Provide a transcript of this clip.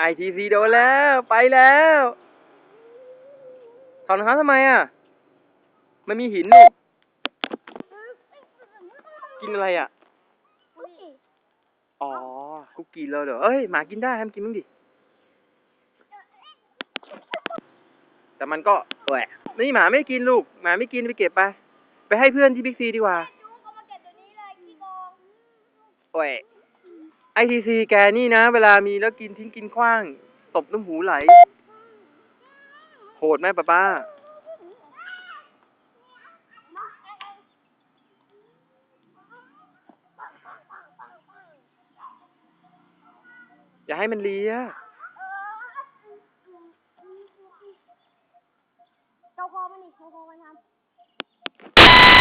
ไอทีซีโดนแล้ว ไปแล้วถอดรองเท้าทำไมอะ มันมีหินนี่กินอะไรอะ อ๋อ คุกกี้แล้วเหรอเอ้ย หมากินได้ทำกินมั้งดิ แต่มันก็แหวะนี่หมาไม่กินลูก หมาไม่กินไปเก็บไป ไปให้เพื่อนที่บิ๊กซีดีกว่าแหวะ ไอทีซีแกนี่นะ เวลามีแล้วกินทิ้งกินขว้าง ตบน้ำหูไหล โหดไหมป้าป้า อย่าให้มันเลียเจ้าพอมันอีกเจ้าพอมันทำ